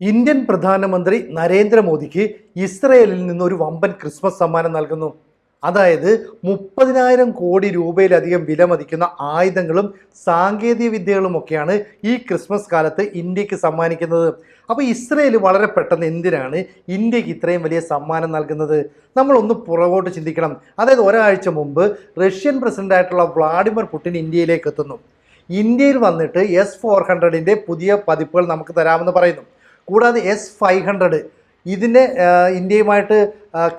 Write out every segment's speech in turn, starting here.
Indian പ്രധാനമന്ത്രി നരേന്ദ്രമോദിക്ക് ഇസ്രയേലിൽ നിന്ന് ഒരു വമ്പൻ ക്രിസ്മസ് സമ്മാനം നൽകുന്നു. അതായത് മുപ്പതിനായിരം കോടി രൂപയിലധികം വില മതിക്കുന്ന ആയുധങ്ങളും സാങ്കേതിക വിദ്യകളുമൊക്കെയാണ് ഈ ക്രിസ്മസ് കാലത്ത് ഇന്ത്യയ്ക്ക് സമ്മാനിക്കുന്നത്. അപ്പോൾ ഇസ്രയേൽ വളരെ പെട്ടെന്ന് എന്തിനാണ് ഇന്ത്യയ്ക്ക് ഇത്രയും വലിയ സമ്മാനം നൽകുന്നത്? നമ്മളൊന്ന് പുറകോട്ട് ചിന്തിക്കണം. അതായത് ഒരാഴ്ച മുമ്പ് റഷ്യൻ പ്രസിഡന്റായിട്ടുള്ള വ്ളാഡിമിർ പുടിൻ ഇന്ത്യയിലേക്ക് എത്തുന്നു. ഇന്ത്യയിൽ വന്നിട്ട് എസ് ഫോർ ഹൺഡ്രഡിന്റെ പുതിയ പതിപ്പുകൾ നമുക്ക് തരാമെന്ന് പറയുന്നു. കൂടാതെ എസ് ഫൈവ് ഹൺഡ്രഡ് ഇതിന്റെ ഇന്ത്യയുമായിട്ട്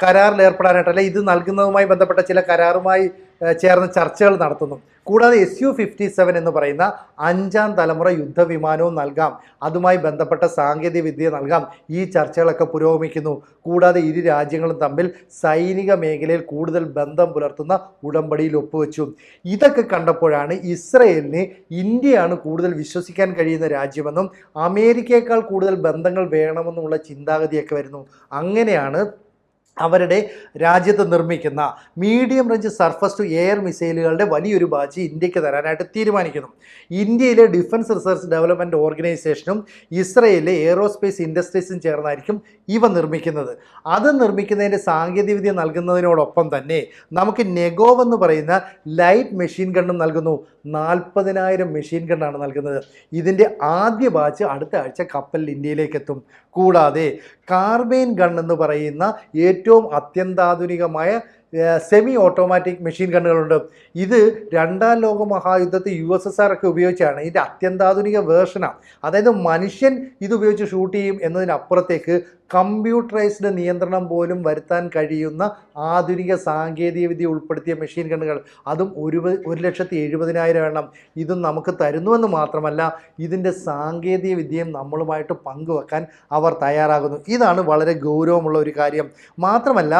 കരാറിൽ ഏർപ്പെടാനായിട്ട് അല്ലെ ഇത് നൽകുന്നതുമായി ബന്ധപ്പെട്ട ചില കരാറുമായി ചേർന്ന് ചർച്ചകൾ നടത്തുന്നു. കൂടാതെ എസ് യു ഫിഫ്റ്റി സെവൻ എന്ന് പറയുന്ന അഞ്ചാം തലമുറ യുദ്ധവിമാനവും നൽകാം. അതുമായി ബന്ധപ്പെട്ട സാങ്കേതിക വിദ്യ നൽകാം. ഈ ചർച്ചകളൊക്കെ പുരോഗമിക്കുന്നു. കൂടാതെ ഇരു രാജ്യങ്ങളും തമ്മിൽ സൈനിക മേഖലയിൽ കൂടുതൽ ബന്ധം പുലർത്തുന്ന ഉടമ്പടിയിൽ ഒപ്പുവെച്ചു. ഇതൊക്കെ കണ്ടപ്പോഴാണ് ഇസ്രയേലിന് ഇന്ത്യയാണ് കൂടുതൽ വിശ്വസിക്കാൻ കഴിയുന്ന രാജ്യമെന്നും അമേരിക്കയേക്കാൾ കൂടുതൽ ബന്ധങ്ങൾ വേണമെന്നുള്ള ചിന്താഗതിയൊക്കെ വരുന്നു. അങ്ങനെയാണ് അവരുടെ രാജ്യത്ത് നിർമ്മിക്കുന്ന medium range surface to air മിസൈലുകളുടെ വലിയൊരു ബാച്ച് ഇന്ത്യയ്ക്ക് തരാനായിട്ട് തീരുമാനിക്കുന്നു. ഇന്ത്യയിലെ ഡിഫൻസ് റിസർച്ച് ഡെവലപ്മെന്റ് ഓർഗനൈസേഷനും ഇസ്രയേലിലെ എയറോസ്പേസ് ഇൻഡസ്ട്രീസും ചേർന്നായിരിക്കും ഇവ നിർമ്മിക്കുന്നത്. അത് നിർമ്മിക്കുന്നതിന്റെ സാങ്കേതികവിദ്യ നൽകുന്നതിനോടൊപ്പം തന്നെ നമുക്ക് നെഗോവ് എന്ന് പറയുന്ന ലൈറ്റ് മെഷീൻ ഗണ്ണും നൽകുന്നു. നാൽപ്പതിനായിരം മെഷീൻ ഗണ്ണാണ് നൽകുന്നത്. ഇതിന്റെ ആദ്യ ബാച്ച് അടുത്ത ആഴ്ച കപ്പൽ ഇന്ത്യയിലേക്ക് എത്തും. കൂടാതെ കാർബൈൻ ഗൺ എന്ന് പറയുന്ന ഏറ്റവും അത്യന്താധുനികമായ സെമി ഓട്ടോമാറ്റിക് മെഷീൻ ഗണ്ണുകളുണ്ട് ഇത് രണ്ടാം ലോക മഹായുദ്ധത്തിൽ യു എസ് എസ് ആർ ഒക്കെ ഉപയോഗിച്ചാണ്. ഇതിന്റെ അത്യന്താധുനിക വേർഷനാണ് അതായത് മനുഷ്യൻ ഇത് ഉപയോഗിച്ച് ഷൂട്ട് ചെയ്യും എന്നതിനപ്പുറത്തേക്ക് കമ്പ്യൂട്ടറൈസ്ഡ് നിയന്ത്രണം പോലും വരുത്താൻ കഴിയുന്ന ആധുനിക സാങ്കേതികവിദ്യ ഉൾപ്പെടുത്തിയ മെഷീൻ ഗണ്ണുകൾ അതും ഒരു ഒരു ലക്ഷത്തി എഴുപതിനായിരം എണ്ണം ഇതും നമുക്ക് തരുന്നുവെന്ന് മാത്രമല്ല ഇതിന്റെ സാങ്കേതിക വിദ്യയും നമ്മളുമായിട്ട് പങ്കുവെക്കാൻ അവർ തയ്യാറാകുന്നു. ഇതാണ് വളരെ ഗൗരവമുള്ള ഒരു കാര്യം. മാത്രമല്ല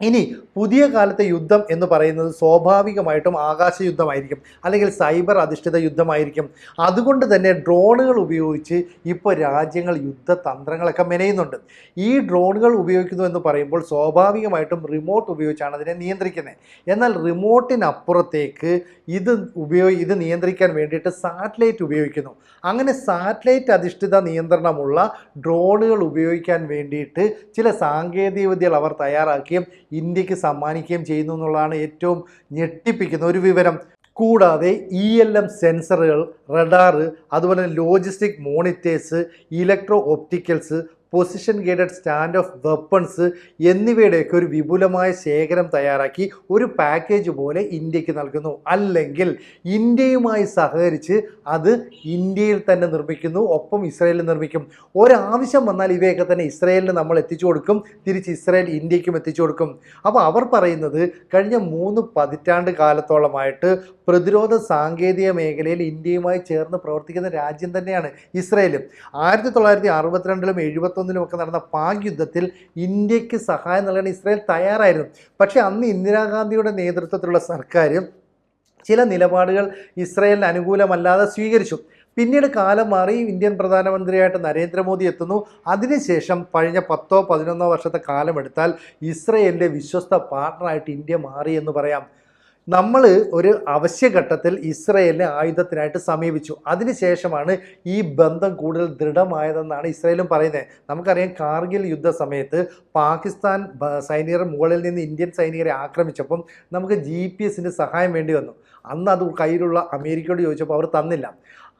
ഇനി പുതിയ കാലത്തെ യുദ്ധം എന്ന് പറയുന്നത് സ്വാഭാവികമായിട്ടും ആകാശ യുദ്ധമായിരിക്കും അല്ലെങ്കിൽ സൈബർ അധിഷ്ഠിത യുദ്ധമായിരിക്കും. അതുകൊണ്ട് തന്നെ ഡ്രോണുകൾ ഉപയോഗിച്ച് ഇപ്പോൾ രാജ്യങ്ങൾ യുദ്ധതന്ത്രങ്ങളൊക്കെ മെനയുന്നുണ്ട്. ഈ ഡ്രോണുകൾ ഉപയോഗിക്കുന്നു എന്ന് പറയുമ്പോൾ സ്വാഭാവികമായിട്ടും റിമോട്ട് ഉപയോഗിച്ചാണ് അതിനെ നിയന്ത്രിക്കുന്നത്. എന്നാൽ റിമോട്ടിനപ്പുറത്തേക്ക് ഇത് ഉപയോഗി ഇത് നിയന്ത്രിക്കാൻ വേണ്ടിയിട്ട് സാറ്റലൈറ്റ് ഉപയോഗിക്കുന്നു. അങ്ങനെ സാറ്റലൈറ്റ് അധിഷ്ഠിത നിയന്ത്രണമുള്ള ഡ്രോണുകൾ ഉപയോഗിക്കാൻ വേണ്ടിയിട്ട് ചില സാങ്കേതിക വിദ്യകൾ അവർ തയ്യാറാക്കുകയും ഇന്ത്യയ്ക്ക് സമ്മാനിക്കുകയും ചെയ്യുന്നു എന്നുള്ളതാണ് ഏറ്റവും ഞെട്ടിപ്പിക്കുന്ന ഒരു വിവരം. കൂടാതെ ഇ എൽ എം സെൻസറുകൾ റഡാറ് അതുപോലെ logistic monitors electro opticals position guided stand off weapons എന്നിവയുടെയൊക്കെ ഒരു വിപുലമായ ശേഖരം തയ്യാറാക്കി ഒരു പാക്കേജ് പോലെ ഇന്ത്യയ്ക്ക് നൽകുന്നു. അല്ലെങ്കിൽ ഇന്ത്യയുമായി സഹകരിച്ച് അത് ഇന്ത്യയിൽ തന്നെ നിർമ്മിക്കുന്നു ഒപ്പം ഇസ്രയേലിൽ നിർമ്മിക്കും. ഒരാവശ്യം വന്നാൽ ഇവയൊക്കെ തന്നെ ഇസ്രയേലിന് നമ്മൾ എത്തിച്ചു കൊടുക്കും തിരിച്ച് ഇസ്രയേൽ ഇന്ത്യക്കും എത്തിച്ചു കൊടുക്കും. അപ്പോൾ അവർ പറയുന്നത് കഴിഞ്ഞ മൂന്ന് പതിറ്റാണ്ട് കാലത്തോളമായിട്ട് പ്രതിരോധ സാങ്കേതിക മേഖലയിൽ ഇന്ത്യയുമായി ചേർന്ന് പ്രവർത്തിക്കുന്ന രാജ്യം തന്നെയാണ് ഇസ്രയേലും. ആയിരത്തി തൊള്ളായിരത്തി അറുപത്തിരണ്ടിലും എഴുപത്തൊന്നിലും ഒക്കെ നടന്ന പാക് യുദ്ധത്തിൽ ഇന്ത്യയ്ക്ക് സഹായം നൽകാൻ ഇസ്രായേൽ തയ്യാറായിരുന്നു. പക്ഷേ അന്ന് ഇന്ദിരാഗാന്ധിയുടെ നേതൃത്വത്തിലുള്ള സർക്കാർ ചില നിലപാടുകൾ ഇസ്രായേലിന് അനുകൂലമല്ലാതെ സ്വീകരിച്ചു. പിന്നീട് കാലം മാറി ഇന്ത്യൻ പ്രധാനമന്ത്രിയായിട്ട് നരേന്ദ്രമോദി എത്തുന്നു. അതിനുശേഷം കഴിഞ്ഞ പത്തോ പതിനൊന്നോ വർഷത്തെ കാലമെടുത്താൽ ഇസ്രയേലിന്റെ വിശ്വസ്ത പാർട്ണറായിട്ട് ഇന്ത്യ മാറി എന്ന് പറയാം. നമ്മൾ ഒരു അവശ്യഘട്ടത്തിൽ ഇസ്രയേലിനെ ആയുധത്തിനായിട്ട് സമീപിച്ചു. അതിനുശേഷമാണ് ഈ ബന്ധം കൂടുതൽ ദൃഢമായതെന്നാണ് ഇസ്രയേലും പറയുന്നത് നമുക്കറിയാം കാർഗിൽ യുദ്ധ സമയത്ത് പാകിസ്ഥാൻ സൈനികർ മുകളിൽ നിന്ന് ഇന്ത്യൻ സൈനികരെ ആക്രമിച്ചപ്പം നമുക്ക് ജി പി എസിന്റെ സഹായം വേണ്ടി വന്നു. അന്ന് അത് കയ്യിലുള്ള അമേരിക്കയോട് ചോദിച്ചപ്പോൾ അവർ തന്നില്ല.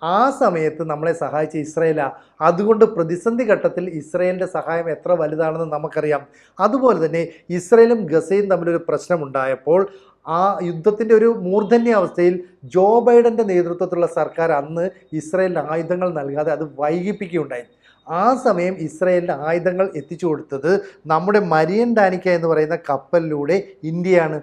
ആ സമയത്ത് നമ്മളെ സഹായിച്ച ഇസ്രയേലാ. അതുകൊണ്ട് പ്രതിസന്ധി ഘട്ടത്തിൽ ഇസ്രയേലിന്റെ സഹായം എത്ര വലുതാണെന്ന് നമുക്കറിയാം. അതുപോലെ തന്നെ ഇസ്രയേലും ഗസയും തമ്മിലൊരു പ്രശ്നമുണ്ടായപ്പോൾ ആ യുദ്ധത്തിന്റെ ഒരു മൂർധന്യാവസ്ഥയിൽ ജോ ബൈഡന്റെ നേതൃത്വത്തിലുള്ള സർക്കാർ അന്ന് ഇസ്രയേലിന് ആയുധങ്ങൾ നൽകാതെ അത് വൈകിപ്പിക്കുകയുണ്ടായി. ആ സമയം ഇസ്രയേലിന് ആയുധങ്ങൾ എത്തിച്ചു കൊടുത്തത് നമ്മുടെ മരിയൻ ഡാനിക്ക എന്ന് പറയുന്ന കപ്പലിലൂടെ ഇന്ത്യയാണ്.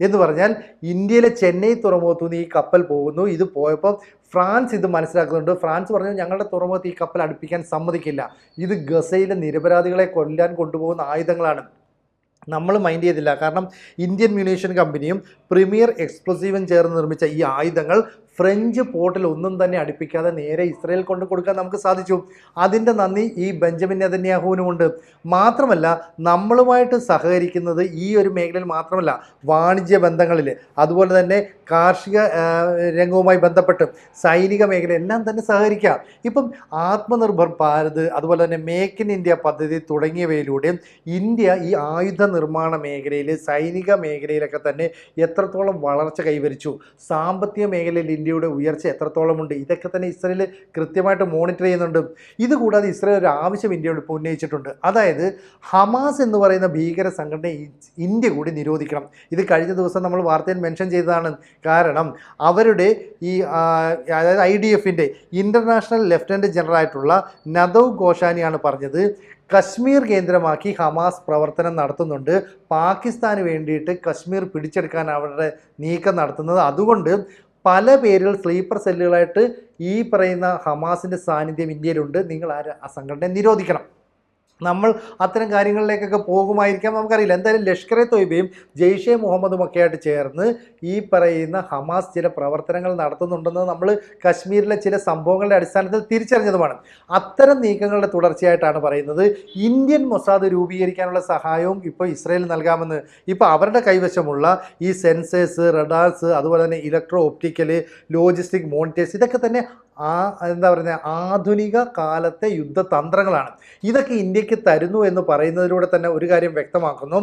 എന്ന് പറഞ്ഞാൽ ഇന്ത്യയിലെ ചെന്നൈ തുറമുഖത്തു നിന്ന് ഈ കപ്പൽ പോകുന്നു. ഇത് പോയപ്പോൾ ഫ്രാൻസ് ഇത് മനസ്സിലാക്കുന്നുണ്ട്. ഫ്രാൻസ് പറഞ്ഞു ഞങ്ങളുടെ തുറമുഖത്ത് ഈ കപ്പൽ അടുപ്പിക്കാൻ സമ്മതിക്കില്ല. ഇത് ഗസയിലെ നിരപരാധികളെ കൊല്ലാൻ കൊണ്ടുപോകുന്ന ആയുധങ്ങളാണ്. നമ്മൾ മൈൻഡ് ചെയ്തില്ല. കാരണം ഇന്ത്യൻ മ്യൂണേഷൻ കമ്പനിയും പ്രീമിയർ എക്സ്പ്ലോസീവും ചേർന്ന് നിർമ്മിച്ച ഈ ആയുധങ്ങൾ ഫ്രഞ്ച് പോർട്ടിൽ ഒന്നും തന്നെ അടുപ്പിക്കാതെ നേരെ ഇസ്രയേൽ കൊണ്ട് കൊടുക്കാൻ നമുക്ക് സാധിച്ചു. അതിന്റെ നന്ദി ഈ ബെഞ്ചമിൻ നെതന്യാഹുവിനുമുണ്ട്. മാത്രമല്ല നമ്മളുമായിട്ട് സഹകരിക്കുന്നത് ഈ ഒരു മേഖലയിൽ മാത്രമല്ല വാണിജ്യ ബന്ധങ്ങളിൽ. അതുപോലെ തന്നെ കാർഷിക രംഗവുമായി ബന്ധപ്പെട്ട് സൈനിക മേഖല എല്ലാം തന്നെ സഹകരിക്കാം. ഇപ്പം ആത്മനിർഭർ ഭാരത് അതുപോലെ തന്നെ മേക്ക് ഇൻ ഇന്ത്യ പദ്ധതി തുടങ്ങിയവയിലൂടെ ഇന്ത്യ ഈ ആയുധ നിർമ്മാണ മേഖലയിൽ സൈനിക മേഖലയിലൊക്കെ തന്നെ എത്രത്തോളം വളർച്ച കൈവരിച്ചു? സാമ്പത്തിക മേഖലയിൽ ഇന്ത്യയുടെ ഉയർച്ച എത്രത്തോളമുണ്ട്? ഇതൊക്കെ തന്നെ ഇസ്രയേൽ കൃത്യമായിട്ട് മോണിറ്റർ ചെയ്യുന്നുണ്ട്. ഇതുകൂടാതെ ഇസ്രയേൽ ഒരു ആവശ്യം ഇന്ത്യയോട് ഇപ്പോൾ ഉന്നയിച്ചിട്ടുണ്ട്. അതായത് ഹമാസ് എന്ന് പറയുന്ന ഭീകര സംഘടന ഇന്ത്യ കൂടി നിരോധിക്കണം. ഇത് കഴിഞ്ഞ ദിവസം നമ്മൾ വാർത്തയിൽ മെൻഷൻ ചെയ്തതാണ്. കാരണം അവരുടെ ഈ അതായത് ഐ ഡി എഫിന്റെ ഇന്റർനാഷണൽ ലെഫ്റ്റനന്റ് ജനറൽ ആയിട്ടുള്ള നദവ് ഗോഷാനിയാണ് പറഞ്ഞത്. കശ്മീർ കേന്ദ്രമാക്കി ഹമാസ് പ്രവർത്തനം നടത്തുന്നുണ്ട്. പാകിസ്ഥാന് വേണ്ടിയിട്ട് കശ്മീർ പിടിച്ചെടുക്കാൻ അവരുടെ നീക്കം നടത്തുന്നത്. അതുകൊണ്ട് പല പേരിൽ സ്ലീപ്പർ സെല്ലുകളായിട്ട് ഈ പറയുന്ന ഹമാസിന്റെ സാന്നിധ്യം ഇന്ത്യയിലുണ്ട്. നിങ്ങൾ ആ സംഘടനയെ നിരോധിക്കണം. നമ്മൾ അത്തരം കാര്യങ്ങളിലേക്കൊക്കെ പോകുമായിരിക്കാം നമുക്കറിയില്ല. എന്തായാലും ലഷ്കർ എ തൊയ്ബയും ജെയ്ഷെ മുഹമ്മദും ഒക്കെ ആയിട്ട് ചേർന്ന് ഈ പറയുന്ന ഹമാസ് ചില പ്രവർത്തനങ്ങൾ നടത്തുന്നുണ്ടെന്ന് നമ്മൾ കശ്മീരിലെ ചില സംഭവങ്ങളുടെ അടിസ്ഥാനത്തിൽ തിരിച്ചറിഞ്ഞതുമാണ്. അത്തരം നീക്കങ്ങളുടെ തുടർച്ചയായിട്ടാണ് പറയുന്നത്. ഇന്ത്യൻ മൊസാദ് രൂപീകരിക്കാനുള്ള സഹായവും ഇപ്പോൾ ഇസ്രയേൽ നൽകാമെന്ന് ഇപ്പോൾ അവരുടെ കൈവശമുള്ള ഈ സെൻസേഴ്സ് റഡാർസ് അതുപോലെ തന്നെ ഇലക്ട്രോ ഒപ്റ്റിക്കൽ ലോജിസ്റ്റിക് മോണിറ്റേഴ്സ് ഇതൊക്കെ തന്നെ ആ എന്താ പറയുന്നത് ആധുനിക കാലത്തെ യുദ്ധതന്ത്രങ്ങളാണ്. ഇതൊക്കെ ഇന്ത്യയ്ക്ക് തരുന്നു എന്ന് പറയുന്നതിലൂടെ തന്നെ ഒരു കാര്യം വ്യക്തമാക്കുന്നു.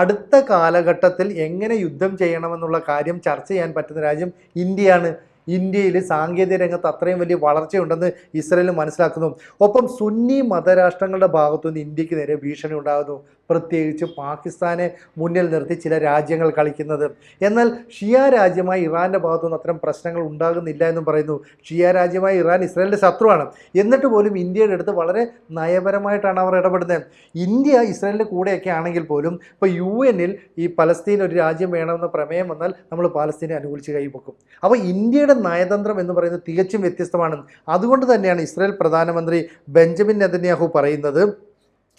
അടുത്ത കാലഘട്ടത്തിൽ എങ്ങനെ യുദ്ധം ചെയ്യണമെന്നുള്ള കാര്യം ചർച്ച ചെയ്യാൻ പറ്റുന്ന രാജ്യം ഇന്ത്യയാണ്. ഇന്ത്യയിൽ സാങ്കേതിക രംഗത്ത് അത്രയും വലിയ വളർച്ചയുണ്ടെന്ന് ഇസ്രയേൽ മനസ്സിലാക്കുന്നു. ഒപ്പം സുന്നി മതരാഷ്ട്രങ്ങളുടെ ഭാഗത്തുനിന്ന് ഇന്ത്യയ്ക്ക് നേരെ ഭീഷണി ഉണ്ടാകുന്നു. പ്രത്യേകിച്ച് പാകിസ്ഥാനെ മുന്നിൽ നിർത്തി ചില രാജ്യങ്ങൾ കളിക്കുന്നത്. എന്നാൽ ഷിയ രാജ്യമായി ഇറാന്റെ ഭാഗത്തുനിന്ന് അത്തരം പ്രശ്നങ്ങൾ ഉണ്ടാകുന്നില്ല എന്നും പറയുന്നു. ഷിയ രാജ്യമായി ഇറാൻ ഇസ്രായേലിന്റെ ശത്രുവാണ്. എന്നിട്ട് പോലും ഇന്ത്യയുടെ അടുത്ത് വളരെ നയപരമായിട്ടാണ് അവർ ഇടപെടുന്നത്. ഇന്ത്യ ഇസ്രായേലിന്റെ കൂടെയൊക്കെ ആണെങ്കിൽ പോലും ഇപ്പോൾ യു എന്നിൽ ഈ പലസ്തീൻ ഒരു രാജ്യം വേണമെന്ന പ്രമേയം വന്നാൽ നമ്മൾ പാലസ്തീനെ അനുകൂലിച്ച് കൈവക്കും അപ്പോൾ ഇന്ത്യയുടെ നയതന്ത്രം എന്ന് പറയുന്നത് തികച്ചും വ്യത്യസ്തമാണ്. അതുകൊണ്ട് തന്നെയാണ് ഇസ്രായേൽ പ്രധാനമന്ത്രി ബെഞ്ചമിൻ നെതന്യാഹു പറയുന്നത്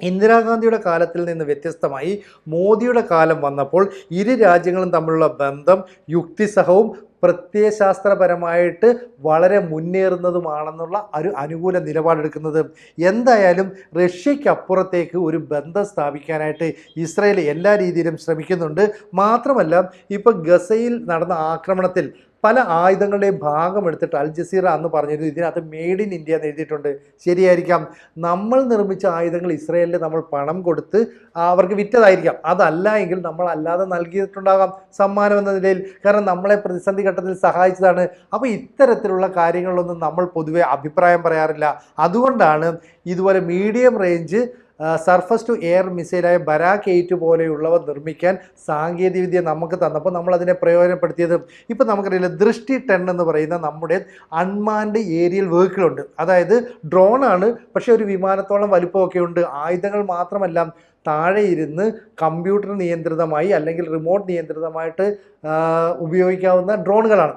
ഇന്ദിരാഗാന്ധിയുടെ കാലത്തിൽ നിന്ന് വ്യത്യസ്തമായി മോദിയുടെ കാലം വന്നപ്പോൾ ഇരു രാജ്യങ്ങളും തമ്മിലുള്ള ബന്ധം യുക്തിസഹവും പ്രത്യയശാസ്ത്രപരമായിട്ട് വളരെ മുന്നേറുന്നതുമാണെന്നുള്ള ഒരു അനുകൂല നിലപാടെടുക്കുന്നത്. എന്തായാലും റഷ്യയ്ക്കപ്പുറത്തേക്ക് ഒരു ബന്ധം സ്ഥാപിക്കാനായിട്ട് ഇസ്രായേൽ എല്ലാ രീതിയിലും ശ്രമിക്കുന്നുണ്ട്. മാത്രമല്ല ഇപ്പോൾ ഗസയിൽ നടന്ന ആക്രമണത്തിൽ പല ആയുധങ്ങളുടെയും ഭാഗം എടുത്തിട്ട് അൽ ജസീറ അന്ന് പറഞ്ഞിരുന്നു ഇതിനകത്ത് മെയ്ഡ് ഇൻ ഇന്ത്യ എന്ന് എഴുതിയിട്ടുണ്ട്. ശരിയായിരിക്കാം. നമ്മൾ നിർമ്മിച്ച ആയുധങ്ങൾ ഇസ്രയേലിൽ നമ്മൾ പണം കൊടുത്ത് അവർക്ക് വിറ്റതായിരിക്കാം. അതല്ല എങ്കിൽ നമ്മൾ അല്ലാതെ നൽകിയിട്ടുണ്ടാകാം സമ്മാനം എന്ന നിലയിൽ. കാരണം നമ്മളെ പ്രതിസന്ധി ഘട്ടത്തിൽ സഹായിച്ചതാണ്. അപ്പോൾ ഇത്തരത്തിലുള്ള കാര്യങ്ങളിലൊന്നും നമ്മൾ പൊതുവെ അഭിപ്രായം പറയാറില്ല. അതുകൊണ്ടാണ് ഇതുപോലെ medium range surface to air മിസൈലായ Barak eight പോലെയുള്ളവ നിർമ്മിക്കാൻ സാങ്കേതികവിദ്യ നമുക്ക് തന്നപ്പോൾ നമ്മൾ അതിനെ പ്രയോജനപ്പെടുത്തിയത്. ഇപ്പം നമുക്കറിയില്ല ദൃഷ്ടി ടെൻ എന്ന് പറയുന്ന നമ്മുടെ അൺമാൻഡ് ഏരിയൽ വെഹിക്കിളുണ്ട് അതായത് ഡ്രോണാണ് പക്ഷേ ഒരു വിമാനത്തോളം വലിപ്പമൊക്കെ ഉണ്ട്. ആയുധങ്ങൾ മാത്രമല്ല താഴെ ഇരുന്ന് കമ്പ്യൂട്ടർ നിയന്ത്രിതമായി അല്ലെങ്കിൽ റിമോട്ട് നിയന്ത്രിതമായിട്ട് ഉപയോഗിക്കാവുന്ന ഡ്രോണുകളാണ്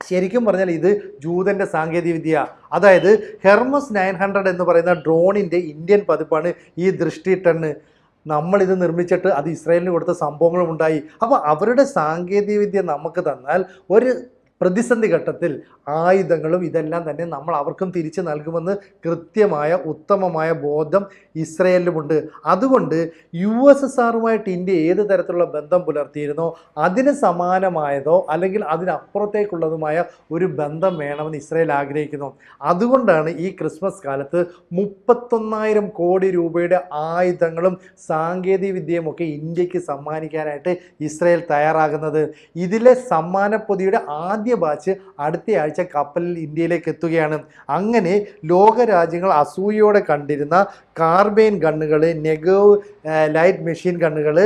ശരിക്കും പറഞ്ഞാൽ ഇത് ജൂതന്റെ സാങ്കേതികവിദ്യ. അതായത് ഹെർമസ് നയൻ ഹൺഡ്രഡ് എന്ന് പറയുന്ന ഡ്രോണിന്റെ ഇന്ത്യൻ പതിപ്പാണ് ഈ ദൃഷ്ടി ടെണ്ണ് നമ്മളിത് നിർമ്മിച്ചിട്ട് അത് ഇസ്രായേലിന് കൊടുത്ത സംഭവങ്ങളും ഉണ്ടായി. അപ്പോൾ അവരുടെ സാങ്കേതികവിദ്യ നമുക്ക് തന്നാൽ ഒരു പ്രതിസന്ധി ഘട്ടത്തിൽ ആയുധങ്ങളും ഇതെല്ലാം തന്നെ നമ്മൾ അവർക്കും തിരിച്ചു നൽകുമെന്ന് കൃത്യമായ ഉത്തമമായ ബോധം ഇസ്രയേലിലുമുണ്ട്. അതുകൊണ്ട് യു എസ് എസ് ആറുമായിട്ട് ഇന്ത്യ ഏത് തരത്തിലുള്ള ബന്ധം പുലർത്തിയിരുന്നോ അതിന് സമാനമായതോ അല്ലെങ്കിൽ അതിനപ്പുറത്തേക്കുള്ളതുമായ ഒരു ബന്ധം വേണമെന്ന് ഇസ്രയേൽ ആഗ്രഹിക്കുന്നു. അതുകൊണ്ടാണ് ഈ ക്രിസ്മസ് കാലത്ത് മുപ്പത്തൊന്നായിരം കോടി രൂപയുടെ ആയുധങ്ങളും സാങ്കേതിക വിദ്യയും ഒക്കെ ഇന്ത്യയ്ക്ക് സമ്മാനിക്കാനായിട്ട് ഇസ്രയേൽ തയ്യാറാകുന്നത്. ഇതിലെ സമ്മാനപ്പൊതിയുടെ ആദ്യ ബാച്ച് അടുത്തയാഴ്ച കപ്പലിൽ ഇന്ത്യയിലേക്ക് എത്തുകയാണ്. അങ്ങനെ ലോകരാജ്യങ്ങൾ അസൂയയോടെ കണ്ടിരുന്ന കാർബൈൻ ഗണ്ണുകൾ Negev light machine ഗണ്ണുകൾ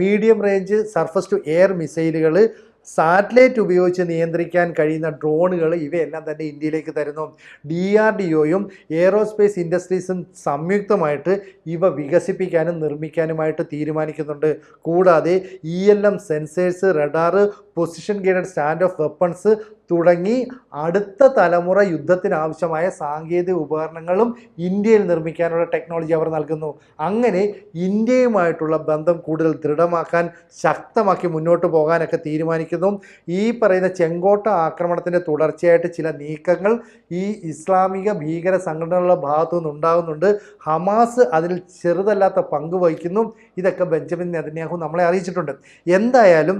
medium range surface to air മിസൈലുകൾ സാറ്റലൈറ്റ് ഉപയോഗിച്ച് നിയന്ത്രിക്കാൻ കഴിയുന്ന ഡ്രോണുകൾ ഇവയെല്ലാം തന്നെ ഇന്ത്യയിലേക്ക് തരുന്നു. ഡി ആർ ഡി ഒയും എയറോസ്പേസ് ഇൻഡസ്ട്രീസും സംയുക്തമായിട്ട് ഇവ വികസിപ്പിക്കാനും നിർമ്മിക്കാനുമായിട്ട് തീരുമാനിക്കുന്നുണ്ട്. കൂടാതെ E L M sensors radar position guided stand off weapons തുടങ്ങി അടുത്ത തലമുറ യുദ്ധത്തിനാവശ്യമായ സാങ്കേതിക ഉപകരണങ്ങളും ഇന്ത്യയിൽ നിർമ്മിക്കാനുള്ള ടെക്നോളജി അവർ നൽകുന്നു. അങ്ങനെ ഇന്ത്യയുമായിട്ടുള്ള ബന്ധം കൂടുതൽ ദൃഢമാക്കാൻ ശക്തമാക്കി മുന്നോട്ട് പോകാനൊക്കെ തീരുമാനിക്കുന്നു. ഈ പറയുന്ന ചെങ്കോട്ട ആക്രമണത്തിന്റെ തുടർച്ചയായിട്ട് ചില നീക്കങ്ങൾ ഈ ഇസ്ലാമിക ഭീകര സംഘടനകളുടെ ഭാഗത്തു നിന്നുണ്ടാകുന്നുണ്ട്. ഹമാസ് അതിൽ ചെറുതല്ലാത്ത പങ്ക് വഹിക്കുന്നു. ഇതൊക്കെ ബെഞ്ചമിൻ നെതന്യാഹു നമ്മളെ അറിയിച്ചിട്ടുണ്ട്. എന്തായാലും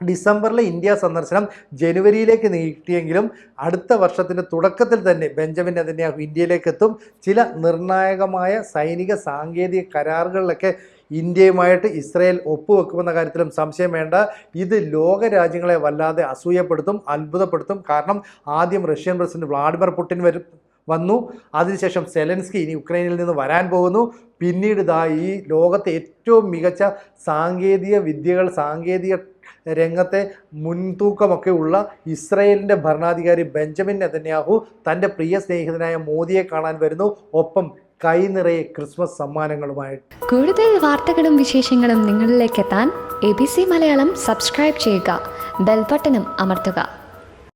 ഡിസംബറിലെ ഇന്ത്യ സന്ദർശനം ജനുവരിയിലേക്ക് നീട്ടിയെങ്കിലും അടുത്ത വർഷത്തിന്റെ തുടക്കത്തിൽ തന്നെ ബെഞ്ചമിൻ നെതന്യാഹു ഇന്ത്യയിലേക്ക് എത്തും ചില നിർണായകമായ സൈനിക സാങ്കേതിക കരാറുകളിലൊക്കെ ഇന്ത്യയുമായിട്ട് ഇസ്രയേൽ ഒപ്പുവെക്കുമെന്ന കാര്യത്തിലും സംശയം വേണ്ട. ഇത് ലോക രാജ്യങ്ങളെ വല്ലാതെ അസൂയപ്പെടുത്തും അത്ഭുതപ്പെടുത്തും. കാരണം ആദ്യം റഷ്യൻ പ്രസിഡന്റ് വ്ളാഡിമിർ പുടിൻ വരും വന്നു. അതിനുശേഷം സെലൻസ്കി ഇനി ഉക്രൈനിൽ നിന്ന് വരാൻ പോകുന്നു. പിന്നീട് ഇതാ ഈ ലോകത്തെ ഏറ്റവും മികച്ച സാങ്കേതിക വിദ്യകൾ സാങ്കേതിക രംഗത്തെ മുൻതൂക്കമൊക്കെ ഉള്ള ഇസ്രയേലിന്റെ ഭരണാധികാരി ബെഞ്ചമിൻ നെതന്യാഹു തന്റെ പ്രിയ സ്നേഹിതനായ മോദിയെ കാണാൻ വരുന്നു. ഒപ്പം കൈ നിറയെ ക്രിസ്മസ് സമ്മാനങ്ങളുമായിട്ട്. കൂടുതൽ വാർത്തകളും വിശേഷങ്ങളും നിങ്ങളിലേക്ക് എത്താൻ A B C Malayalam subscribe ചെയ്യുക. ബെൽബട്ടനും അമർത്തുക.